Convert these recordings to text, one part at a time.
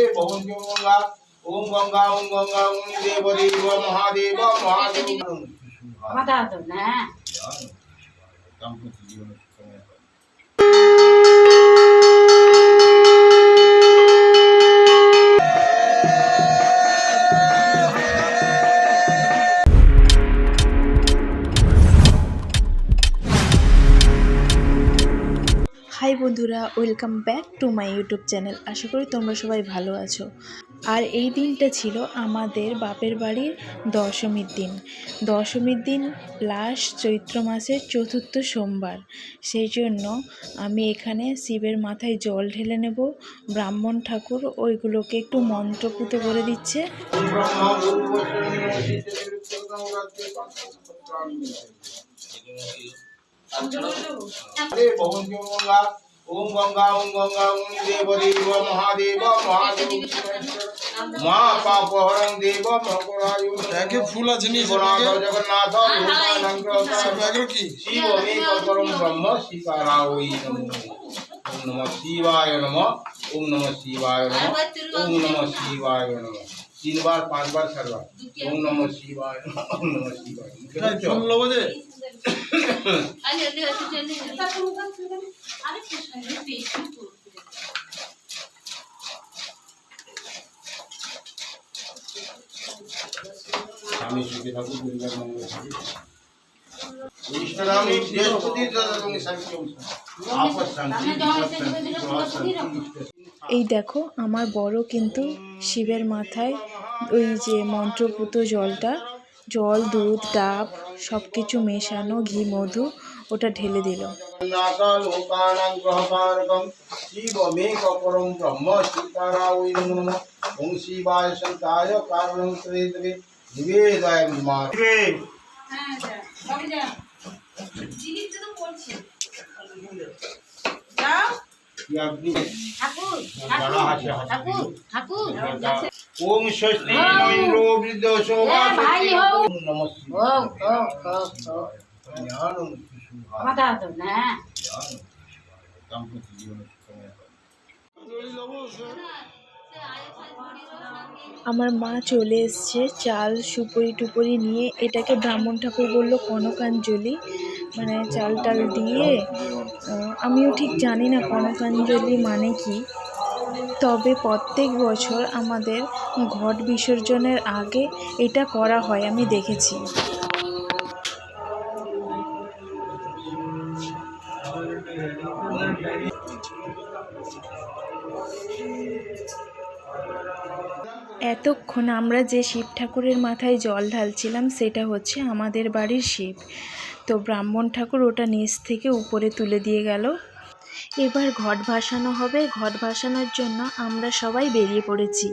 হরে বহু গঙ্গা ওম গঙ্গা ওম গঙ্গা ওম দেব দেব মহাদেব মহাদেব মাথা হাত না দাম্পত্য হাই বন্ধুরা, welcome back to my YouTube channel. আশা করি তোমরা সবাই ভালো আছো। আর এই দিনটা ছিল আমাদের বাপের বাড়ির দশমীর দিন। দশমীর দিন লাস্ট চৈত্র মাসের চতুর্থ সোমবার। সেই জন্য আমি এখানে শিবের মাথায় জল ঢেলে নেব। ব্রাহ্মণ ঠাকুর ওইগুলোকে একটু মন্ত্রপুত করে দিচ্ছে। হরে বহু গঙ্গা ওম গঙ্গা ওম গঙ্গা ওম দেব দেব মহাদেব মহাদেব। মা পাপ হরং দেব মকরায়ু ব্যাগে ফুল আছে নিয়ে জগন্নাথ জগন্নাথ সব ব্যাগের কি? শিব মে পরম ব্রহ্ম শিকারাওই ওম নমঃ শিবায় নমঃ ওম নমঃ শিবায় নমঃ ওম নমঃ শিবায় নমঃ। তিনবার পাঁচবার চারবার ওম নমঃ শিবায় ওম নমঃ শিবায়। নমঃ যে? আমি সুখে থাকুক পরিবার মঙ্গল থাকুক। ইষ্টরামি বৃহস্পতি এবং শান্তি শান্তি। বিপদ শান্তি এই দেখো আমার বড় কিন্তু শিবের মাথায় ওই যে মন্ত্রপুত জলটা জল দুধ ডাব সব কিছু মেশানো ঘি মধু ওটা ঢেলে দিল। হ্যাঁ ওম স্বস্তি। আমার মা চলে এসছে, চাল সুপুরি টুপুরি নিয়ে এটাকে ব্রাহ্মণ ঠাকুর বলল কনকাঞ্জলি মানে চাল টাল দিয়ে আমিও ঠিক জানি না কনকাঞ্জলি মানে কি। তবে প্রত্যেক বছর আমাদের ঘট বিসর্জনের আগে এটা করা হয়, আমি দেখেছি। এতক্ষণ আমরা যে শিব ঠাকুরের মাথায় জল ঢালছিলাম, সেটা হচ্ছে আমাদের বাড়ির শিব। তো ব্রাহ্মণ ঠাকুর ওটা নিচ থেকে উপরে তুলে দিয়ে গেল। এবার ঘট ভাসানো হবে। ঘট ভাসানোর জন্য আমরা সবাই বেরিয়ে পড়েছি।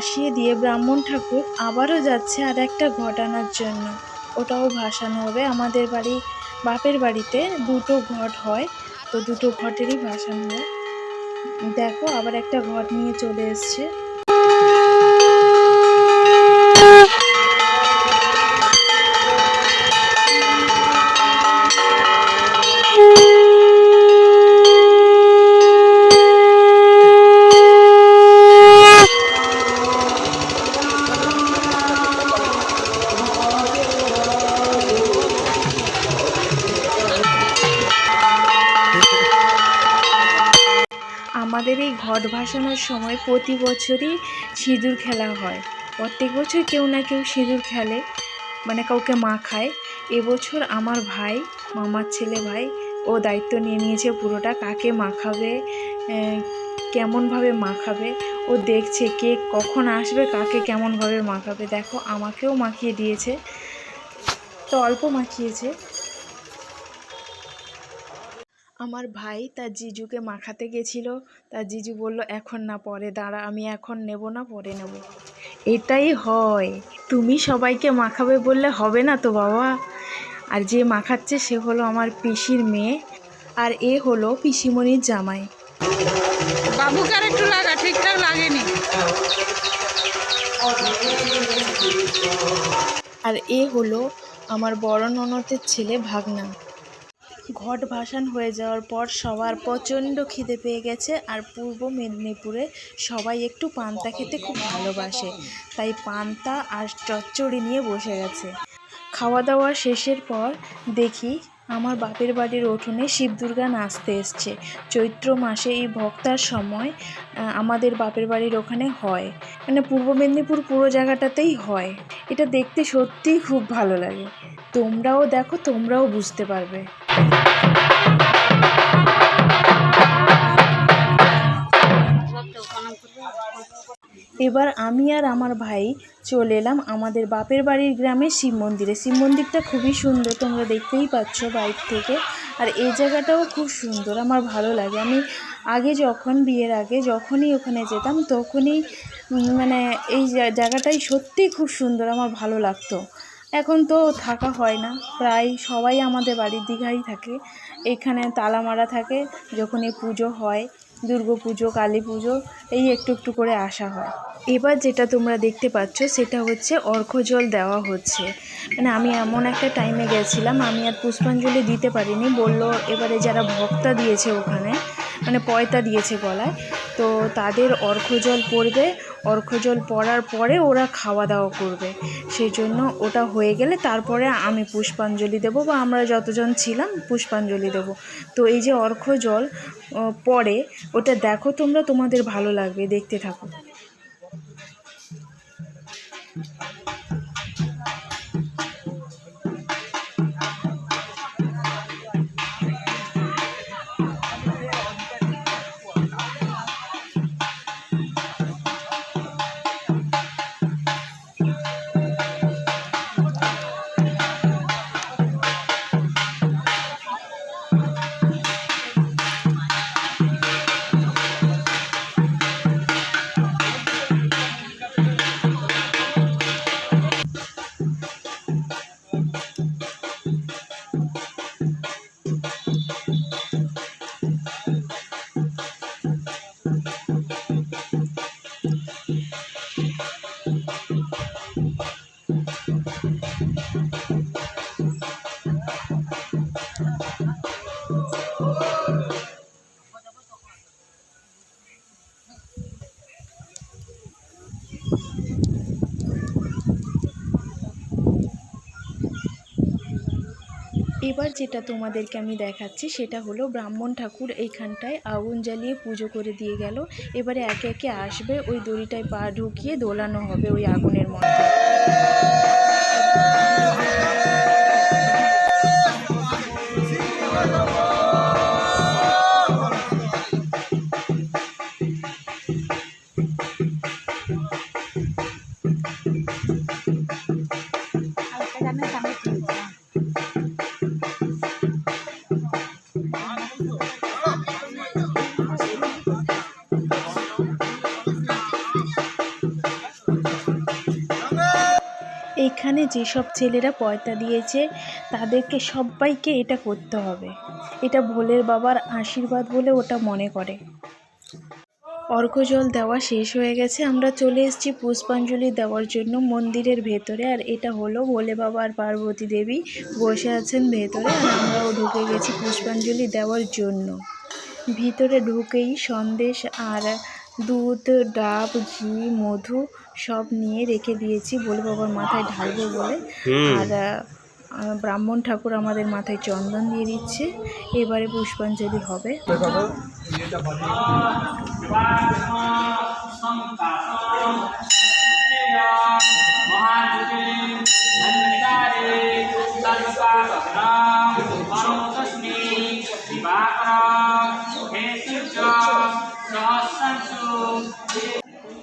ভাসিয়ে দিয়ে ব্রাহ্মণ ঠাকুর আবারও যাচ্ছে আর একটা ঘটানোর জন্য। ওটাও ভাসানো হবে। আমাদের বাড়ি, বাপের বাড়িতে দুটো ঘট হয়। তো দুটো ঘটেরই ভাসানো হয়। দেখো আবার একটা ঘট নিয়ে চলে এসছে। আমাদের এই ঘট ভাসানোর সময় প্রতি বছরই সিঁদুর খেলা হয়। প্রত্যেক বছর কেউ না কেউ সিঁদুর খেলে মানে কাউকে মাখায়। এবছর আমার ভাই, মামার ছেলে ভাই, ও দায়িত্ব নিয়ে নিয়েছে পুরোটা, কাকে মাখাবে কেমনভাবে মাখাবে, ও দেখছে কে কখন আসবে, কাকে কেমনভাবে মাখাবে। দেখো, আমাকেও মাখিয়ে দিয়েছে। তো অল্প মাখিয়েছে। আমার ভাই তার জিজুকে মাখাতে গেছিল। তার জিজু বলল এখন না পরে দাঁড়া আমি এখন নেব না পরে নেব। এটাই হয়। তুমি সবাইকে মাখাবে বললে হবে না তো বাবা। আর যে মাখাচ্ছে সে হলো আমার পিসির মেয়ে আর এ হলো পিসিমণির জামাই। বাবুকে আর একটু লাগা ঠিকঠাক লাগেনি। আর এ হলো আমার বড় ননদের ছেলে ভাগনা। ঘট ভাসান হয়ে যাওয়ার পর সবার প্রচণ্ড খিদে পেয়ে গেছে আর পূর্ব মেদিনীপুরে সবাই একটু পান্তা খেতে খুব ভালোবাসে। তাই পান্তা আর চচ্চড়ি নিয়ে বসে গেছে। খাওয়া দাওয়া শেষের পর দেখি আমার বাপের বাড়ির উঠোনে শিব দুর্গা নাচতে এসছে। চৈত্র মাসে এই ভক্তার সময় আমাদের বাপের বাড়ির ওখানে হয়। মানে পূর্ব মেদিনীপুর পুরো জায়গাটাতেই হয়। এটা দেখতে সত্যিই খুব ভালো লাগে। তোমরাও দেখো, তোমরাও বুঝতে পারবে। এবার আমি আর আমার ভাই চলে এলাম আমাদের বাপের বাড়ির গ্রামে শিব মন্দিরে। শিব মন্দিরটা খুবই সুন্দর, তোমরা দেখতেই পাচ্ছ বাইক থেকে। আর এই জায়গাটাও খুব সুন্দর, আমার ভালো লাগে। আমি আগে যখন, বিয়ের আগে যখনই ওখানে যেতাম, তখনই মানে এই জায়গাটাই সত্যিই খুব সুন্দর, আমার ভালো লাগতো। এখন তো থাকা হয় না। প্রায় সবাই আমাদের বাড়ির দীঘাই থাকে। এখানে তালা মারা থাকে, যখন এই পুজো হয়, দুর্গা পুজো, কালী পুজো, এই একটু একটু করে আসা হয়। এবার যেটা তোমরা দেখতে পাচ্ছ, সেটা হচ্ছে অর্ঘ্য জল দেওয়া হচ্ছে। মানে আমি এমন একটা টাইমে গেছিলাম, আমি আর পুষ্পাঞ্জলি দিতে পারিনি। বলল এবারে যারা ভক্তা দিয়েছে ওখানে মানে পয়তা দিয়েছে গলায় তো তাদের অর্ঘ্য জল পড়বে অর্ঘ্য জল পড়ার পরে ওরা খাওয়া দাওয়া করবে। সেই জন্য ওটা হয়ে গেলে তারপরে আমি পুষ্পাঞ্জলি দেব বা আমরা যতজন ছিলাম পুষ্পাঞ্জলি দেব। তো এই যে অর্ঘ্য জল পড়ে, ওটা দেখো তোমরা, তোমাদের ভালো লাগবে, দেখতে থাকো। এবার যেটা তোমাদেরকে আমি দেখাচ্ছি সেটা হলো ব্রাহ্মণ ঠাকুর এইখানটায় আগুন জ্বালিয়ে পুজো করে দিয়ে গেল। এবারে একে একে আসবে, ওই দড়িটায় পা ঢুকিয়ে দোলানো হবে ওই আগুনের মধ্যে যেসব ছেলেরা পয়তা দিয়েছে, তাদেরকে সবাইকে এটা করতে হবে। এটা ভোলের বাবার আশীর্বাদ বলে ওটা মনে করে। অর্ঘ্য জল দেওয়া শেষ হয়ে গেছে। আমরা চলে এসেছি পুষ্পাঞ্জলি দেওয়ার জন্য মন্দিরের ভেতরে। আর এটা হলো ভোলে বাবা আর পার্বতী দেবী বসে আছেন ভেতরে। আর আমরাও ঢুকে গেছি পুষ্পাঞ্জলি দেওয়ার জন্য। ভিতরে ঢুকেই সন্দেশ আর দুধ ডাব ঘি মধু সব নিয়ে রেখে দিয়েছি বলে বাবার মাথায় ঢালবো বলে আর ব্রাহ্মণ ঠাকুর আমাদের মাথায় চন্দন দিয়ে দিচ্ছে এবারে পুষ্পাঞ্জলি হবে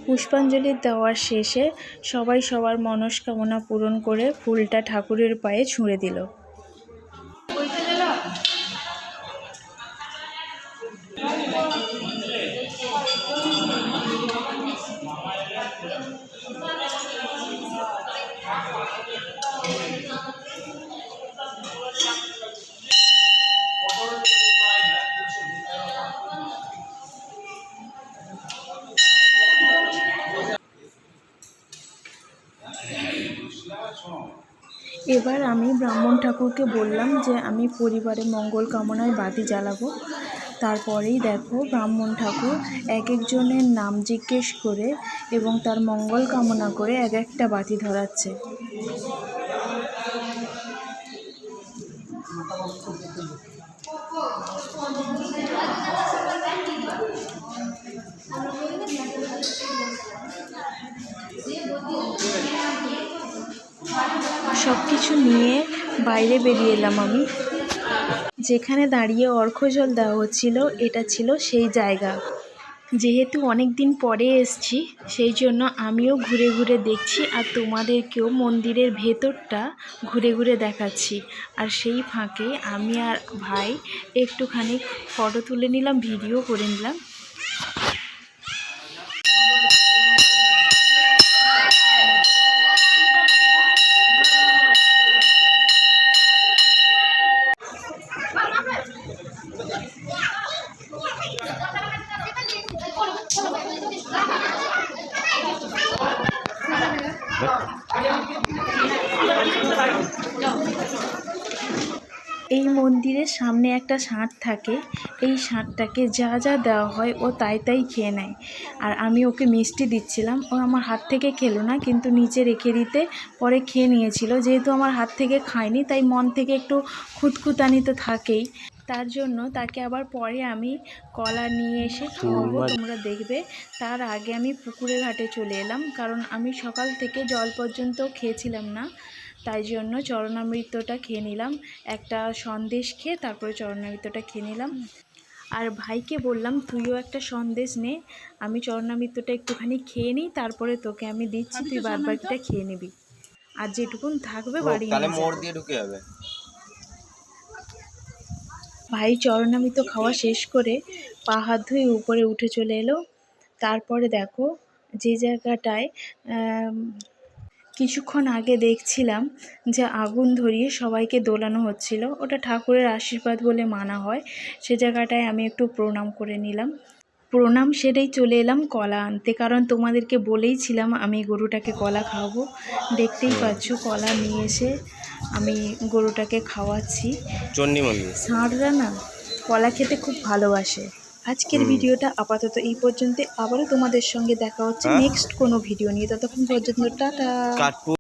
পুষ্পাঞ্জলি দেওয়ার শেষে সবাই সবার মনস্কামনা পূরণ করে ফুলটা ঠাকুরের পায়ে ছুঁড়ে দিল। এবার আমি ব্রাহ্মণ ঠাকুরকে বললাম যে আমি পরিবারে মঙ্গল কামনায় বাতি জ্বালাবো। তারপরেই দেখো ব্রাহ্মণ ঠাকুর এক একজনের নাম জিজ্ঞেস করে এবং তার মঙ্গল কামনা করে এক একটা বাতি ধরাচ্ছে। সব কিছু নিয়ে বাইরে বেরিয়ে এলাম আমি। যেখানে দাঁড়িয়ে অর্ঘ্যজল দেওয়া হচ্ছিল, এটা ছিল সেই জায়গা। যেহেতু অনেক দিন পরে এসছি, সেই জন্য আমিও ঘুরে ঘুরে দেখছি আর তোমাদেরকেও মন্দিরের ভেতরটা ঘুরে ঘুরে দেখাচ্ছি। আর সেই ফাঁকে আমি আর ভাই একটুখানি ফটো তুলে নিলাম, ভিডিও করে নিলাম এই মন্দিরের সামনে একটা ষাঁড় থাকে এই ষাঁড়টাকে যা যা দেওয়া হয় ও তাই তাই খেয়ে নেয়। আর আমি ওকে মিষ্টি দিচ্ছিলাম ও আমার হাত থেকে খেলো না কিন্তু নিচে রেখে দিতে পরে খেয়ে নিয়েছিল। যেহেতু আমার হাত থেকে খায়নি তাই মন থেকে একটু খুঁতখুতানি তো থাকেই। তার জন্য তাকে আবার পরে আমি কলা নিয়ে এসে খাওয়াবো তোমরা দেখবে। তার আগে আমি পুকুরে ঘাটে চলে এলাম কারণ আমি সকাল থেকে জল পর্যন্ত খেয়েছিলাম না। তাই জন্য চরণামৃতটা খেয়ে নিলাম। একটা সন্দেশ খেয়ে তারপরে চরণামৃতটা খেয়ে নিলাম। আর ভাইকে বললাম তুইও একটা সন্দেশ নে। আমি চরণামৃতটা একটুখানি খেয়ে নিই তারপরে তোকে আমি দিচ্ছি তুই বাদ বাকিটা খেয়ে নিবি। আর যেটুকুন থাকবে বাড়ি তাহলে মোড় দিয়ে ঢুকে যাবে। ভাই চরণামৃত খাওয়া শেষ করে পা হাত ধুয়ে উপরে উঠে চলে এলো। তারপরে দেখো যে জায়গাটায় কিছুক্ষণ আগে দেখছিলাম যে আগুন ধরিয়ে সবাইকে দোলানো হচ্ছিল। ওটা ঠাকুরের আশীর্বাদ বলে মানা হয়। সে জায়গাটায় আমি একটু প্রণাম করে নিলাম। প্রণাম সেরেই চলে এলাম কলা আনতে। কারণ তোমাদেরকে বলেইছিলাম আমি গরুটাকে কলা খাওয়াবো। দেখতেই পাচ্ছ কলা নিয়ে এসে আমি গরুটাকে খাওয়াচ্ছি। ষাঁড়রা না কলা খেতে খুব ভালোবাসে। আজকের ভিডিওটা আপাতত এই পর্যন্ত আবারও তোমাদের সঙ্গে দেখা হচ্ছে হ্যাঁ? নেক্সট কোনো ভিডিও নিয়ে। ততক্ষণ পর্যন্ত টাটা।